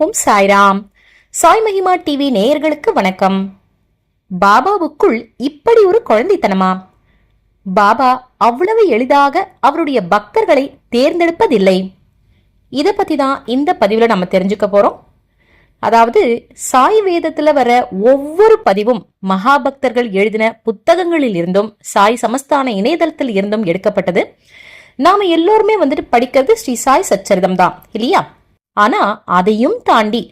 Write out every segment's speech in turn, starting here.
ஓம் சாய்ராம். சாய் மகிமா டிவி நேயர்களுக்கு வணக்கம். பாபாவுக்குள் இப்படி ஒரு குழந்தைத்தனமா? பாபா அவ்வளவு எளிதாக அவருடைய பக்தர்களை தேர்ந்தெடுப்பதில்லை. இதை பத்தி தான் இந்த பதிவில் நம்ம தெரிஞ்சுக்க போறோம். அதாவது சாய் வேதத்துல வர ஒவ்வொரு பதிவும் மகாபக்தர்கள் எழுதின புத்தகங்களில் இருந்தும் சாய் சமஸ்தான இணையதளத்தில் இருந்தும் எடுக்கப்பட்டது. நாம எல்லோருமே வந்துட்டு படிக்கிறது ஸ்ரீ சாய் சச்சரிதம் தான் இல்லையா? ஆனா அதையும் தாண்டி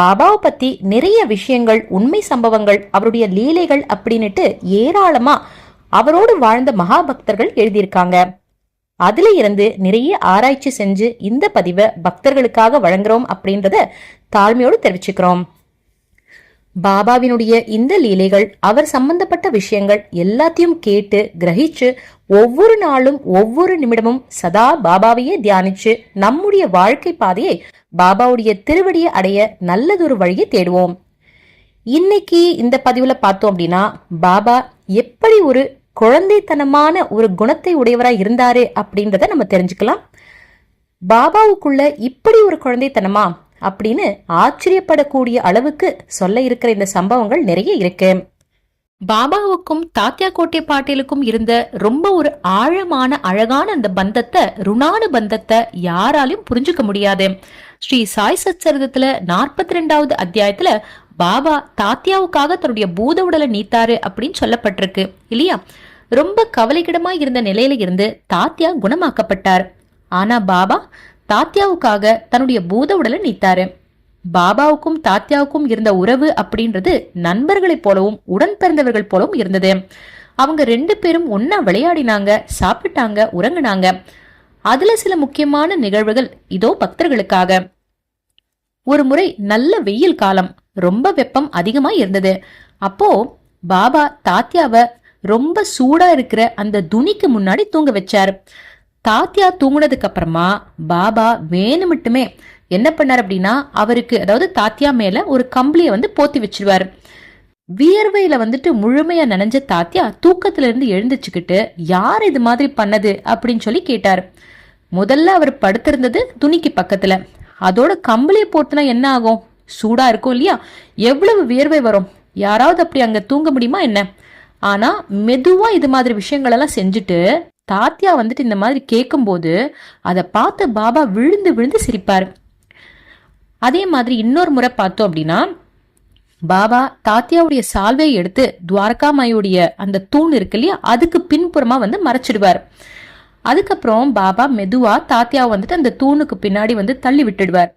பாபாவை பத்தி நிறைய விஷயங்கள் உண்மை சம்பவங்கள் அவருடைய லீலைகள் அப்படின்னுட்டு ஏராளமா அவரோடு வாழ்ந்த மகாபக்தர்கள் எழுதியிருக்காங்க. அதுல இருந்து நிறைய ஆராய்ச்சி செஞ்சு இந்த பதிவை பக்தர்களுக்காக வழங்குறோம் அப்படின்றத தாழ்மையோடு தெரிவிச்சுக்கிறோம். பாபாவினுடைய இந்த லீலைகள் அவர் சம்பந்தப்பட்ட விஷயங்கள் எல்லாத்தையும் கேட்டு கிரகிச்சு ஒவ்வொரு நாளும் ஒவ்வொரு நிமிடமும் சதா பாபாவையே தியானிச்சு நம்முடைய வாழ்க்கை பாதையை பாபாவுடைய திருவடியை அடைய நல்லதொரு வழியை தேடுவோம். இன்னைக்கு இந்த பதிவுல பார்த்தோம் அப்படின்னா பாபா எப்படி ஒரு குழந்தைத்தனமான ஒரு குணத்தை உடையவராக இருந்தாரு அப்படின்றத நம்ம தெரிஞ்சுக்கலாம். பாபாவுக்குள்ள இப்படி ஒரு குழந்தைத்தனமா அப்படின்னு ஆச்சரியப்படக்கூடிய அளவுக்கு சொல்ல இருக்கிற இந்த சம்பவங்கள் நிறைய இருக்கு. பாபாவுக்கும் தாத்தியா கோட்டை பாட்டீலுக்கும் இருந்த ரொம்ப ஒரு ஆழமான அழகான அந்த பந்தத்தை ருணானு பந்தத்தை யாராலையும் புரிஞ்சுக்க முடியாது. ஸ்ரீ சாய் சச்சரிதத்துல நாற்பத்தி ரெண்டாவது அத்தியாயத்துல பாபா தாத்தியாவுக்காக தன்னுடைய பூத உடலை நீத்தாரு அப்படின்னு சொல்லப்பட்டிருக்கு இல்லையா? ரொம்ப கவலைக்கிடமா இருந்த நிலையில இருந்து தாத்தியா குணமாக்கப்பட்டார். ஆனா பாபா தாத்தியாவுக்காக தன்னுடைய பூத உடலை நீத்தாரு. பாபாவுக்கும் தாத்தியாவுக்கும் இருந்த உறவு அப்படின்றது நண்பர்களைப் போலவும் உடன் பிறந்தவர்கள் போலவும் இருந்தது. அவங்க ரெண்டு பேரும் ஒன்னா விளையாடினாங்க சாப்பிட்டாங்க உறங்குனாங்க. அதுல சில முக்கியமான நிகழ்வுகள் இதோ பக்தர்களுக்காக. ஒரு முறை நல்ல வெயில் காலம் ரொம்ப வெப்பம் அதிகமா இருந்தது. அப்போ பாபா தாத்தியாவை ரொம்ப சூடா இருக்கிற அந்த துணிக்கு முன்னாடி தூங்க வச்சார். தாத்தியா தூங்குனதுக்கு அப்புறமா பாபா வேணுமிட்டுமே என்ன பண்ணார் அப்படின்னா அவருக்கு அதாவது தாத்தியா மேல ஒரு கம்பளிய வந்து போத்தி வச்சிருவாரு. வியர்வையில வந்துட்டு முழுமையா நனைஞ்ச தாத்தியா தூக்கத்துல இருந்து எழுந்துச்சுக்கிட்டு யார் இது மாதிரி பண்ணது? அப்படின்னு சொல்லி கேட்டார். முதல்ல அவர் படுத்திருந்தது துணிக்கு பக்கத்துல. அதோட கம்பளியை போர்த்துனா என்ன ஆகும்? சூடா இருக்கும் இல்லையா? எவ்வளவு வியர்வை வரும்? யாராவது அப்படி அங்க தூங்க முடியுமா என்ன? ஆனா மெதுவா இது மாதிரி விஷயங்கள் எல்லாம் செஞ்சுட்டு தாத்தியா வந்துட்டு இந்த மாதிரி கேட்கும்போது அதை பார்த்து பாபா விழுந்து விழுந்து சிரிப்பார். அதே மாதிரி இன்னொரு முறை பார்த்தோம் அப்படின்னா பாபா தாத்தியாவுடைய சால்வையை எடுத்து துவாரகாமாயுடைய அந்த தூண் இருக்கு இல்லையா அதுக்கு பின்புறமா வந்து மறைச்சிடுவார். அதுக்கப்புறம் பாபா மெதுவா தாத்தியாவை வந்துட்டு அந்த தூணுக்கு பின்னாடி வந்து தள்ளி விட்டுடுவார்.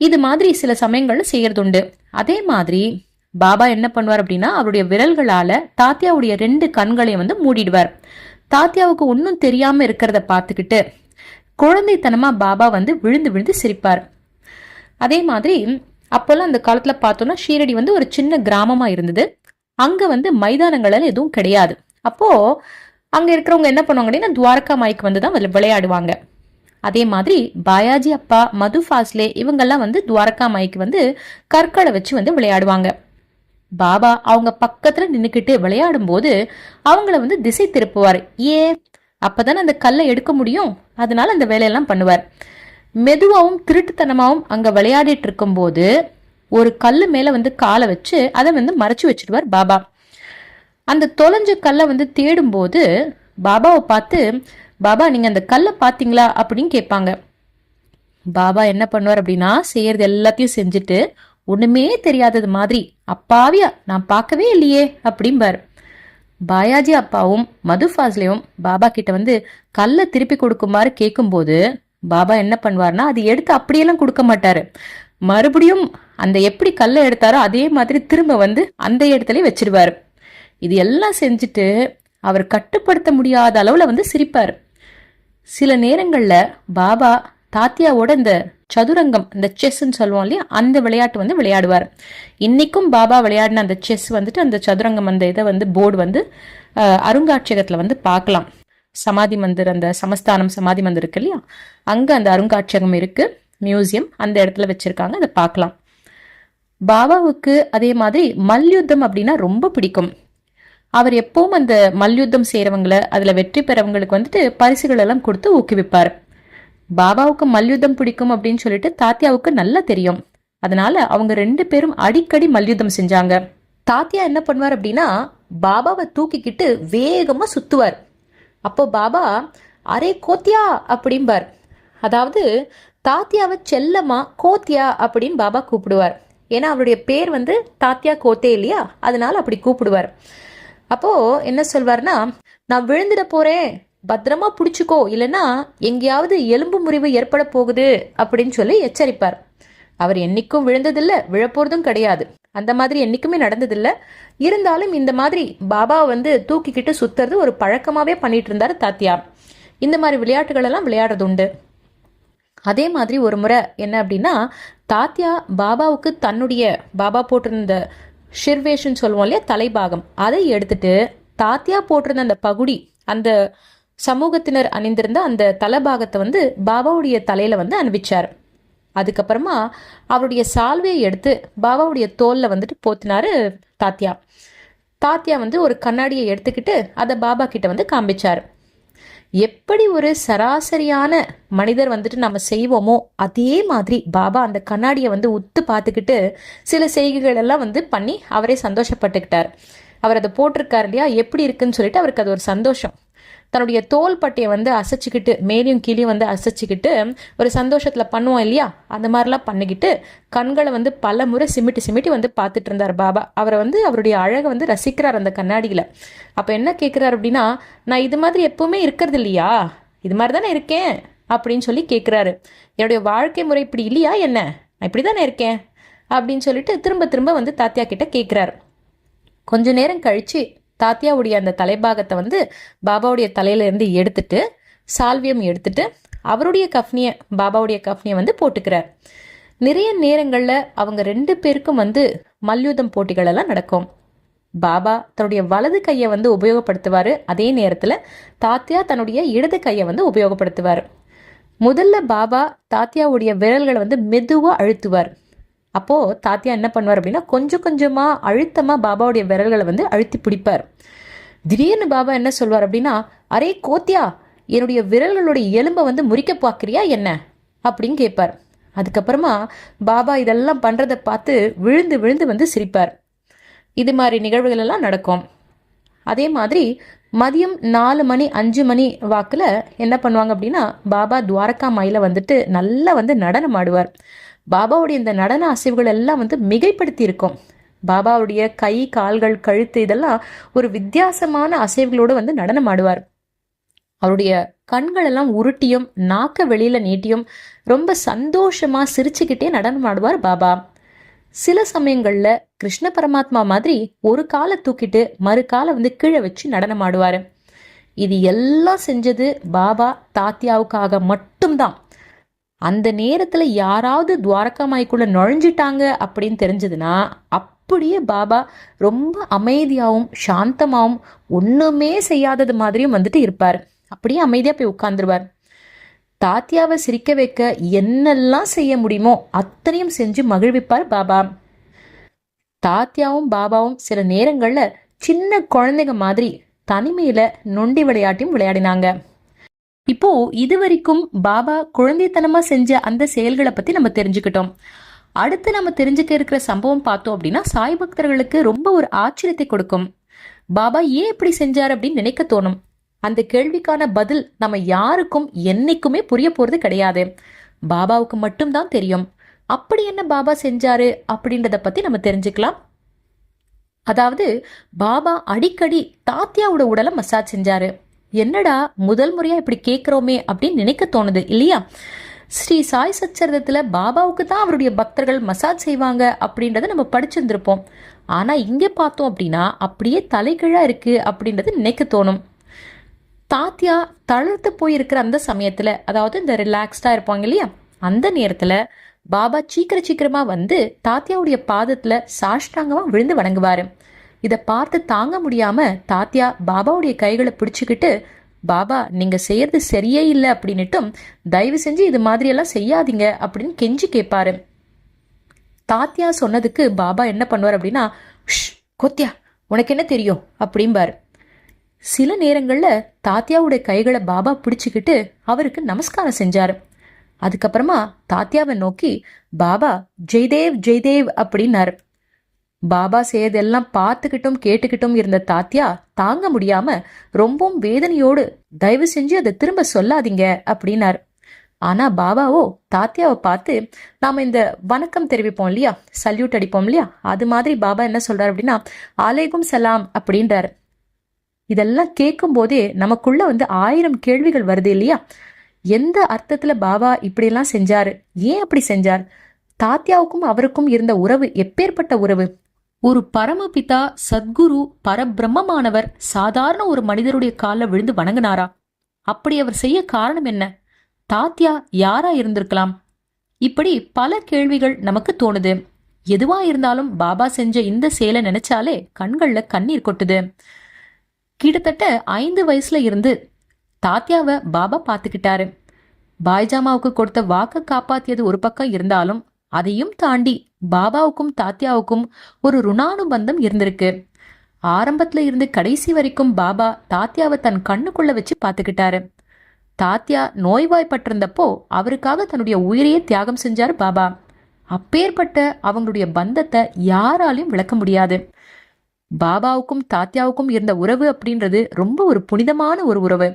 இது மாதிரி சில சமயங்கள்ல செய்யறது உண்டு அதே மாதிரி பாபா என்ன பண்ணுவார் அப்படின்னா அவருடைய விரல்களால தாத்தியாவுடைய ரெண்டு கண்களையும் வந்து மூடிடுவார். தாத்தியாவுக்கு ஒன்றும் தெரியாம இருக்கிறத பார்த்துக்கிட்டு குழந்தைத்தனமா பாபா வந்து விழுந்து விழுந்து சிரிப்பார். அதே மாதிரி அப்போல்லாம் அந்த காலத்துல பார்த்தோம்னா ஷீரடி வந்து ஒரு சின்ன கிராமமா இருந்தது. அங்க வந்து மைதானங்கள் எதுவும் கிடையாது. அப்போ அங்க இருக்கிறவங்க என்ன பண்ணுவாங்க அப்படின்னா துவாரகா மாய்க்கு வந்து தான் விளையாடுவாங்க. அதே மாதிரி பாயாஜி அப்பா மது ஃபாஸ்லே இவங்கெல்லாம் வந்து துவாரகா மாய்க்கு வந்து கற்களை வச்சு வந்து விளையாடுவாங்க. பாபா அவங்க பக்கத்துல நின்னுக்கிட்டு விளையாடும் போது அவங்கள வந்து திசை திருப்புவார். ஏ அப்பதானே அந்த கல்லை எடுக்க முடியும்? அதனால அந்த வேலையெல்லாம் பண்ணுவார். மெதுவாகவும் திருட்டுத்தனமாகவும் அங்க விளையாடிட்டு இருக்கும்போது ஒரு கல்லு மேல வந்து காலை வச்சு அதை வந்து மறைச்சு வச்சிடுவார் பாபா. அந்த தொலைஞ்ச கல்லை வந்து தேடும்போது பாபாவை பார்த்து பாபா நீங்க அந்த கல்லை பாத்தீங்களா அப்படின்னு கேட்பாங்க. பாபா என்ன பண்ணுவார் அப்படின்னா செய்யறது எல்லாத்தையும் செஞ்சுட்டு ஒண்ணுமே தெரியாதது மாதிரி அப்பாவியா நான் பார்க்கவே இல்லையே அப்படிம்பார். பாயாஜி அப்பாவும் மது ஃபாஸ்லேயும் பாபா கிட்ட வந்து கல்லை திருப்பி கொடுக்குமாறு கேட்கும்போது பாபா என்ன பண்ணுவார்னா அது எடுத்து அப்படியெல்லாம் கொடுக்க மாட்டாரு. மறுபடியும் அந்த எப்படி கல்லை எடுத்தாரோ அதே மாதிரி திரும்ப வந்து அந்த இடத்துல வச்சிருவார். இது எல்லாம் செஞ்சுட்டு அவர் கட்டுப்படுத்த முடியாத அளவுல வந்து சிரிப்பார். சில நேரங்கள்ல பாபா தாத்தியாவோட இந்த சதுரங்கம் இந்த செஸ்ன்னு சொல்லுவோம் இல்லையா? அந்த விளையாட்டு வந்து விளையாடுவார். இன்னைக்கும் பாபா விளையாடின அந்த செஸ் வந்துட்டு அந்த சதுரங்கம் அந்த இதை வந்து போர்டு வந்து அருங்காட்சியகத்தில் வந்து பார்க்கலாம். சமாதி மந்திர் அந்த சமஸ்தானம் சமாதி மந்திர் இருக்கு இல்லையா? அங்கே அந்த அருங்காட்சியகம் இருக்கு. மியூசியம் அந்த இடத்துல வச்சிருக்காங்க. அதை பார்க்கலாம். பாபாவுக்கு அதே மாதிரி மல்யுத்தம் அப்படின்னா ரொம்ப பிடிக்கும். அவர் எப்பவும் அந்த மல்யுத்தம் செய்கிறவங்களை அதில் வெற்றி பெறவங்களுக்கு வந்துட்டு பரிசுகள் எல்லாம் கொடுத்து ஊக்குவிப்பார். பாபாவுக்கு மல்யுத்தம் பிடிக்கும் அப்படின்னு சொல்லிட்டு தாத்தியாவுக்கு நல்லா தெரியும். அதனால அவங்க ரெண்டு பேரும் அடிக்கடி மல்யுத்தம் செஞ்சாங்க. தாத்தியா என்ன பண்ணுவார் அப்படின்னா பாபாவை தூக்கிக்கிட்டு வேகமா சுத்துவார். அப்போ பாபா அரே கோத்தியா அப்படிம்பார். அதாவது தாத்தியாவை செல்லமா கோத்தியா அப்படின்னு பாபா கூப்பிடுவார். ஏன்னா அவருடைய பேர் வந்து தாத்தியா கோத்தே இல்லையா? அதனால அப்படி கூப்பிடுவார். அப்போ என்ன சொல்வார்னா நான் விழுந்துட போறேன். பத்திரமா பிடிச்சிக்கோ இல்லைன்னா எங்கேயாவது எலும்பு முறிவு ஏற்பட போகுது அப்படின்னு சொல்லி எச்சரிப்பார். அவர் என்னைக்கும் விழுந்ததில்ல விழப்போறதும் கிடையாது. அந்த மாதிரி என்றைக்குமே நடந்ததில்ல. இருந்தாலும் இந்த மாதிரி பாபா வந்து தூக்கிக்கிட்டு சுத்துறது ஒரு பழக்கமாவே பண்ணிட்டு இருந்தார் தாத்தியா. இந்த மாதிரி விளையாட்டுகள் எல்லாம் விளையாடுறது உண்டு. அதே மாதிரி ஒரு முறை என்ன அப்படின்னா தாத்தியா பாபாவுக்கு தன்னுடைய பாபா போட்டிருந்த ஷிர்வேஷன் சொல்லுவோம் இல்லையா தலைபாகம். அதை எடுத்துட்டு தாத்தியா போட்டிருந்த அந்த பகுடி அந்த சமூகத்தினர் அணிந்திருந்த அந்த தலைபாகத்தை வந்து பாபாவுடைய தலையில வந்து அணிவிச்சார். அதுக்கப்புறமா அவருடைய சால்வையை எடுத்து பாபாவுடைய தோல்ல வந்துட்டு போத்தினாரு தாத்தியா தாத்தியா வந்து ஒரு கண்ணாடியை எடுத்துக்கிட்டு அதை பாபா கிட்ட வந்து காமிச்சார் எப்படி ஒரு சராசரியான மனிதர் வந்துட்டு நம்ம செய்வோமோ அதே மாதிரி பாபா அந்த கண்ணாடியை வந்து உத்து பார்த்துக்கிட்டு சில செய்கைகள் எல்லாம் வந்து பண்ணி அவரே சந்தோஷப்பட்டுக்கிட்டார். அவர் அதை போட்டிருக்காரு இல்லையா? எப்படி இருக்குன்னு சொல்லிட்டு அவருக்கு அது ஒரு சந்தோஷம். தன்னுடைய தோல் பட்டையை வந்து அசைச்சிக்கிட்டு மேலையும் கீழே வந்து அசைச்சிக்கிட்டு ஒரு சந்தோஷத்தில் பண்ணுவோம் இல்லையா? அந்த மாதிரிலாம் பண்ணிக்கிட்டு கண்களை வந்து பல முறை சிமிட்டி சிமிட்டி வந்து பார்த்துட்டு இருந்தார் பாபா. அவரை வந்து அவருடைய அழகை வந்து ரசிக்கிறார் அந்த கண்ணாடியில். அப்போ என்ன கேட்குறாரு அப்படின்னா நான் இது மாதிரி எப்பவுமே இருக்கிறது இல்லையா? இது மாதிரி தானே இருக்கேன்? அப்படின்னு சொல்லி கேட்குறாரு என்னுடைய வாழ்க்கை முறை இப்படி இல்லையா? என்ன? நான் இப்படி தானே இருக்கேன்? அப்படின்னு சொல்லிட்டு திரும்ப திரும்ப வந்து தாத்தியா கிட்ட கேட்குறாரு கொஞ்ச நேரம் கழிச்சு தாத்தியாவுடைய அந்த தலைபாகத்தை வந்து பாபாவுடைய தலையிலேருந்து எடுத்துட்டு சால்வியம் எடுத்துட்டு அவருடைய கஃப்னியை பாபாவுடைய கஃப்னியை வந்து போட்டுக்கிறார். நிறைய நேரங்களில் அவங்க ரெண்டு பேருக்கும் வந்து மல்யுத்தம் போட்டிகளெல்லாம் நடக்கும். பாபா தன்னுடைய வலது கையை வந்து உபயோகப்படுத்துவார். அதே நேரத்தில் தாத்தியா தன்னுடைய இடது கையை வந்து உபயோகப்படுத்துவார். முதல்ல பாபா தாத்தியாவுடைய விரல்களை வந்து மெதுவாக அழுத்துவார். அப்போது தாத்தியா என்ன பண்ணுவார் அப்படின்னா கொஞ்சம் கொஞ்சமாக அழுத்தமாக பாபாவுடைய விரல்களை வந்து அழுத்தி பிடிப்பார். திடீர்னு பாபா என்ன சொல்வார் அப்படின்னா அரே கோத்தியா என்னுடைய விரல்களுடைய எலும்பை வந்து முறிக்க பார்க்குறியா என்ன? அப்படின்னு கேட்பார். அதுக்கப்புறமா பாபா இதெல்லாம் பண்ணுறதை பார்த்து விழுந்து விழுந்து வந்து சிரிப்பார். இது மாதிரி நிகழ்வுகள் எல்லாம் நடக்கும். அதே மாதிரி மதியம் நாலு மணி அஞ்சு மணி வாக்கில் என்ன பண்ணுவாங்க அப்படின்னா பாபா துவாரகா மாயில வந்துட்டு நல்லா வந்து நடனம் ஆடுவார். பாபாவுடைய இந்த நடன அசைவுகள் எல்லாம் வந்து மிகைப்படுத்தியிருக்கும். பாபாவுடைய கை கால்கள் கழுத்து இதெல்லாம் ஒரு வித்தியாசமான அசைவுகளோடு வந்து நடனம் ஆடுவார். அவருடைய கண்கள் எல்லாம் உருட்டியும் நாக்க வெளியில நீட்டியும் ரொம்ப சந்தோஷமா சிரிச்சுக்கிட்டே நடனம் ஆடுவார் பாபா. சில சமயங்கள்ல கிருஷ்ண பரமாத்மா மாதிரி ஒரு காலை தூக்கிட்டு மறு காலை வந்து கீழே வச்சு நடனம் ஆடுவாரு. இது எல்லாம் செஞ்சது பாபா தாத்தியாவுக்காக மட்டும்தான். அந்த நேரத்துல யாராவது துவாரகாமாய்க்குள்ள நுழைஞ்சிட்டாங்க அப்படின்னு தெரிஞ்சதுன்னா அப்படியே பாபா ரொம்ப அமைதியாகவும் சாந்தமாகவும் ஒன்றுமே செய்யாதது மாதிரியும் வந்துட்டு இருப்பார். அப்படியே அமைதியாக போய் உட்காந்துருவார் தாத்தியாவை சிரிக்க வைக்க என்னெல்லாம் செய்ய முடியுமோ அத்தனையும் செஞ்சு மகிழ்விப்பார் பாபா. தாத்தியாவும் பாபாவும் சில நேரங்களில் சின்ன குழந்தைங்க மாதிரி தனிமையில் நொண்டி விளையாட்டையும் விளையாடினாங்க. இப்போ இதுவரைக்கும் பாபா குழந்தைத்தனமா செஞ்ச அந்த செயல்களை பத்தி நம்ம தெரிஞ்சுக்கிட்டோம். அடுத்து நம்ம தெரிஞ்சுக்க இருக்கிற சம்பவம் பார்த்தோம் அப்படின்னா சாய் பக்தர்களுக்கு ரொம்ப ஒரு ஆச்சரியத்தை கொடுக்கும். பாபா ஏன் இப்படி செஞ்சார் அப்படின்னு நினைக்க தோணும். அந்த கேள்விக்கான பதில் நம்ம யாருக்கும் என்னைக்குமே புரிய போறது கிடையாது. பாபாவுக்கு மட்டும்தான் தெரியும். அப்படி என்ன பாபா செஞ்சாரு அப்படின்றத பத்தி நம்ம தெரிஞ்சுக்கலாம். அதாவது பாபா அடிக்கடி தாத்தியாவோட உடலை மசாஜ் செஞ்சாரு. என்னடா முதல் முறையாக இப்படி கேட்குறோமே அப்படின்னு நினைக்க தோணுது இல்லையா? ஸ்ரீ சாய் சச்சரதத்தில் பாபாவுக்கு தான் அவருடைய பக்தர்கள் மசாஜ் செய்வாங்க அப்படின்றத நம்ம படிச்சிருந்திருப்போம். ஆனால் இங்கே பார்த்தோம் அப்படின்னா அப்படியே தலைகீழாக இருக்குது அப்படின்றது நினைக்க தோணும். தாத்தியா தளர்த்து போயிருக்கிற அந்த சமயத்தில் அதாவது இந்த ரிலாக்ஸ்டாக இருப்பாங்க இல்லையா? அந்த நேரத்தில் பாபா சீக்கிர சீக்கிரமாக வந்து தாத்தியாவுடைய பாதத்தில் சாஷ்டாங்கமாக விழுந்து வணங்குவார். இதை பார்த்து தாங்க முடியாம தாத்தியா பாபாவுடைய கைகளை பிடிச்சுக்கிட்டு பாபா நீங்க செய்யறது சரியே இல்லை அப்படின்னுட்டும் தயவு செஞ்சு இது மாதிரியெல்லாம் செய்யாதீங்க அப்படின்னு கெஞ்சி கேட்பாரு தாத்தியா சொன்னதுக்கு பாபா என்ன பண்ணுவார் அப்படின்னா ஷ் கொத்தியா உனக்கு என்ன தெரியும்? அப்படிம்பார். சில நேரங்களில் தாத்தியாவுடைய கைகளை பாபா பிடிச்சிக்கிட்டு அவருக்கு நமஸ்காரம் செஞ்சார். அதுக்கப்புறமா தாத்தியாவை நோக்கி பாபா ஜெய்தேவ் ஜெய்தேவ் அப்படின்னாரு. பாபா செய்யதெல்லாம் பார்த்துக்கிட்டும் கேட்டுக்கிட்டும் இருந்த தாத்தியா தாங்க முடியாம ரொம்பவும் வேதனையோடு தயவு செஞ்சு அதை திரும்ப சொல்லாதீங்க அப்படின்னார். ஆனா பாபாவோ தாத்தியாவை பார்த்து நாம இந்த வணக்கம் தெரிவிப்போம் இல்லையா? சல்யூட் அடிப்போம் இல்லையா? அது மாதிரி பாபா என்ன சொல்றாரு அப்படின்னா அலைக்கும் சலாம் அப்படின்றாரு. இதெல்லாம் கேட்கும் போதே நமக்குள்ள வந்து ஆயிரம் கேள்விகள் வருது இல்லையா? எந்த அர்த்தத்துல பாபா இப்படியெல்லாம் செஞ்சாரு? ஏன் அப்படி செஞ்சார்? தாத்தியாவுக்கும் அவருக்கும் இருந்த உறவு எப்பேற்பட்ட உறவு? ஒரு பரமபிதா சத்குரு பரபிரம்மமானவர் சாதாரண ஒரு மனிதருடைய காலில் விழுந்து வணங்கினாரா? அப்படி அவர் செய்ய காரணம் என்ன? தாத்யா யாரா இருந்திருக்கலாம்? இப்படி பல கேள்விகள் நமக்கு தோணுது. எதுவா இருந்தாலும் பாபா செஞ்ச இந்த செயலை நினைச்சாலே கண்கள்ல கண்ணீர் கொட்டுது. கிட்டத்தட்ட ஐந்து வயசுல இருந்து தாத்யாவை பாபா பார்த்துக்கிட்டாரு பாய்ஜாமாவுக்கு கொடுத்த வாக்கு காப்பாத்தியது ஒரு பக்கம் இருந்தாலும் அதையும் தாண்டி பாபாவுக்கும் தாத்யாவுக்கும் ஒரு ருணானுபந்தம் இருந்திருக்கு. ஆரம்பத்துல இருந்து கடைசி வரைக்கும் பாபா தாத்யாவை தன் கண்ணுக்குள்ள வச்சு பார்த்துக்கிட்டாரு. தாத்யா நோய்வாய்ப்பட்டிருந்தப்போ அவருக்காக தன்னுடைய உயிரையே தியாகம் செஞ்சார் பாபா. அப்பேற்பட்ட அவங்களுடைய பந்தத்தை யாராலையும் விளக்க முடியாது. பாபாவுக்கும் தாத்யாவுக்கும் இருந்த உறவு அப்படின்றது ரொம்ப ஒரு புனிதமான ஒரு உறவு.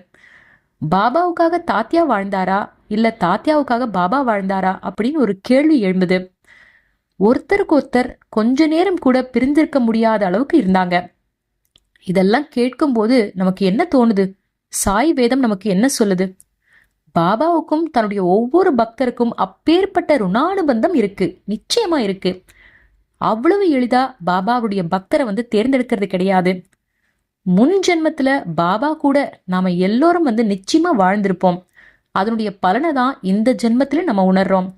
பாபாவுக்காக தாத்யா வாழ்ந்தாரா? இல்லை தாத்தியாவுக்காக பாபா வாழ்ந்தாரா அப்படின்னு ஒரு கேள்வி எழும்புது. ஒருத்தருக்கு ஒருத்தர் கொஞ்ச நேரம் கூட பிரிந்திருக்க முடியாத அளவுக்கு இருந்தாங்க. இதெல்லாம் கேட்கும்போது நமக்கு என்ன தோணுது? சாய் வேதம் நமக்கு என்ன சொல்லுது? பாபாவுக்கும் தன்னுடைய ஒவ்வொரு பக்தருக்கும் அப்பேற்பட்ட ருணானுபந்தம் இருக்கு. நிச்சயமா இருக்கு. அவ்வளவு எளிதா பாபாவுடைய பக்தரை வந்து தேர்ந்தெடுக்கிறது கிடையாது. முன் ஜென்மத்துல பாபா கூட நாம எல்லோரும் வந்து நிச்சயமா வாழ்ந்திருப்போம். அதனுடைய பலனை தான் இந்த ஜென்மத்துல நம்ம உணர்றோம்.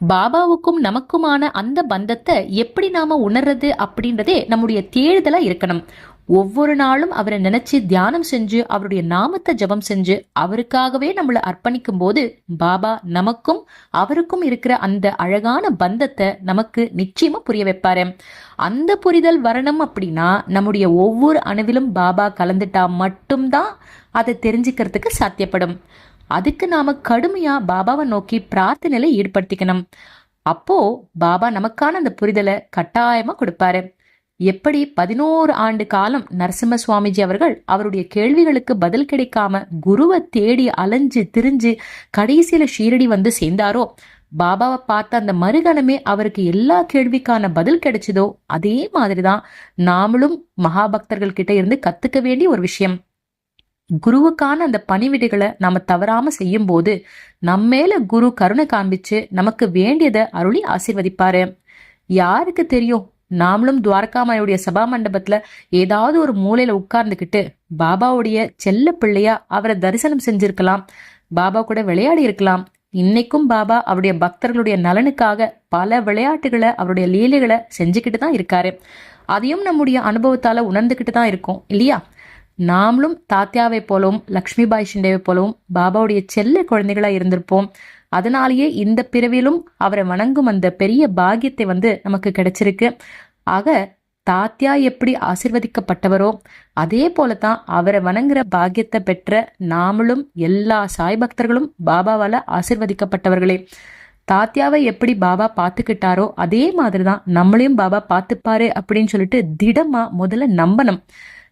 பாபாவுக்கும் நமக்குமான அந்த பந்தத்தை எப்படி நாம உணர்றது அப்படின்றதே நம்முடைய தேடுதலா இருக்கணும். ஒவ்வொரு நாளும் அவரை நினைச்சு தியானம் செஞ்சு அவருடைய நாமத்தை ஜபம் செஞ்சு அவருக்காகவே நம்மளை அர்ப்பணிக்கும் போது பாபா நமக்கும் அவருக்கும் இருக்கிற அந்த அழகான பந்தத்தை நமக்கு நிச்சயமா புரிய வைப்பாரு. அந்த புரிதல் வரணும் அப்படின்னா நம்முடைய ஒவ்வொரு அணுவிலும் பாபா கலந்துட்டா மட்டும்தான் அதை தெரிஞ்சுக்கிறதுக்கு சாத்தியப்படும். அதுக்கு நாம கடுமையா பாபாவை நோக்கி பிரார்த்தனையில ஈடுபடுத்திக்கணும். அப்போ பாபா நமக்கான அந்த புரிதலை கட்டாயமா கொடுப்பாரு. எப்படி பதினோரு ஆண்டு காலம் நரசிம்ம சுவாமிஜி அவர்கள் அவருடைய கேள்விகளுக்கு பதில் கிடைக்காம குருவை தேடி அலைஞ்சு திரிஞ்சு கடைசியில ஷீரடி வந்து சேர்ந்தாரோ? பாபாவை பார்த்த அந்த மறுகணமே அவருக்கு எல்லா கேள்விக்கான பதில் கிடைச்சதோ அதே மாதிரிதான் நாமளும் மகாபக்தர்கள் கிட்ட இருந்து கத்துக்க வேண்டிய ஒரு விஷயம். குருவுக்கான அந்த பணிவிடைகளை நம்ம தவறாம செய்யும் போது நம்மேல குரு கருணை காண்பிச்சு நமக்கு வேண்டியதை அருளி ஆசிர்வதிப்பாரு. யாருக்கு தெரியும்? நாமளும் துவாரகாமாயுடைய சபா மண்டபத்துல ஏதாவது ஒரு மூலையில உட்கார்ந்துக்கிட்டு பாபாவுடைய செல்ல பிள்ளையா அவரை தரிசனம் செஞ்சிருக்கலாம். பாபா கூட விளையாடி இருக்கலாம். இன்னைக்கும் பாபா அவருடைய பக்தர்களுடைய நலனுக்காக பல விளையாட்டுகளை அவருடைய லீலைகளை செஞ்சுக்கிட்டு தான் இருக்காரு. அதையும் நம்முடைய அனுபவத்தால உணர்ந்துக்கிட்டு தான் இருக்கோம் இல்லையா? நாமளும் தாத்தியாவை போலவும் லக்ஷ்மிபாய் ஷிண்டேவை போலவும் பாபாவுடைய செல்ல குழந்தைகளா இருந்திருப்போம். அதனாலேயே இந்த பிறவிலும் அவரை வணங்கும் அந்த பெரிய பாக்கியத்தை வந்து நமக்கு கிடைச்சிருக்கு. ஆக தாத்தியா எப்படி ஆசிர்வதிக்கப்பட்டவரோ அதே போல தான் அவரை வணங்குற பாக்கியத்தை பெற்ற நாமளும் எல்லா சாய் பக்தர்களும் பாபாவால் ஆசிர்வதிக்கப்பட்டவர்களே. தாத்தியாவை எப்படி பாபா பார்த்துக்கிட்டாரோ அதே மாதிரி தான் நம்மளையும் பாபா பார்த்துப்பாரு அப்படின்னு சொல்லிட்டு திடமா முதல்ல நம்பணும்.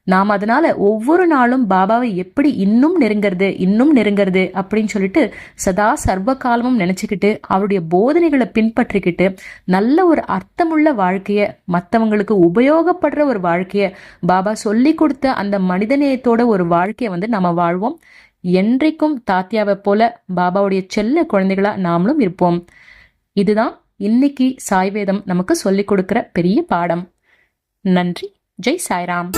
நாம் அதனால ஒவ்வொரு நாளும் பாபாவை எப்படி இன்னும் நெருங்கிறது இன்னும் நெருங்கிறது அப்படின்னு சொல்லிட்டு சதா சர்வ காலமும் நினைச்சுக்கிட்டு அவருடைய போதனைகளை பின்பற்றிக்கிட்டு நல்ல ஒரு அர்த்தமுள்ள வாழ்க்கைய மற்றவங்களுக்கு உபயோகப்படுற ஒரு வாழ்க்கைய பாபா சொல்லி கொடுத்த அந்த மனிதநேயத்தோட ஒரு வாழ்க்கையை வந்து நம்ம வாழ்வோம். என்றைக்கும் தாத்தியாவை போல பாபாவுடைய செல்ல குழந்தைகளா நாமளும் இருப்போம். இதுதான் இன்னைக்கு சாய்வேதம் நமக்கு சொல்லிக் கொடுக்கிற பெரிய பாடம். நன்றி. ஜெய் சாய்ராம்.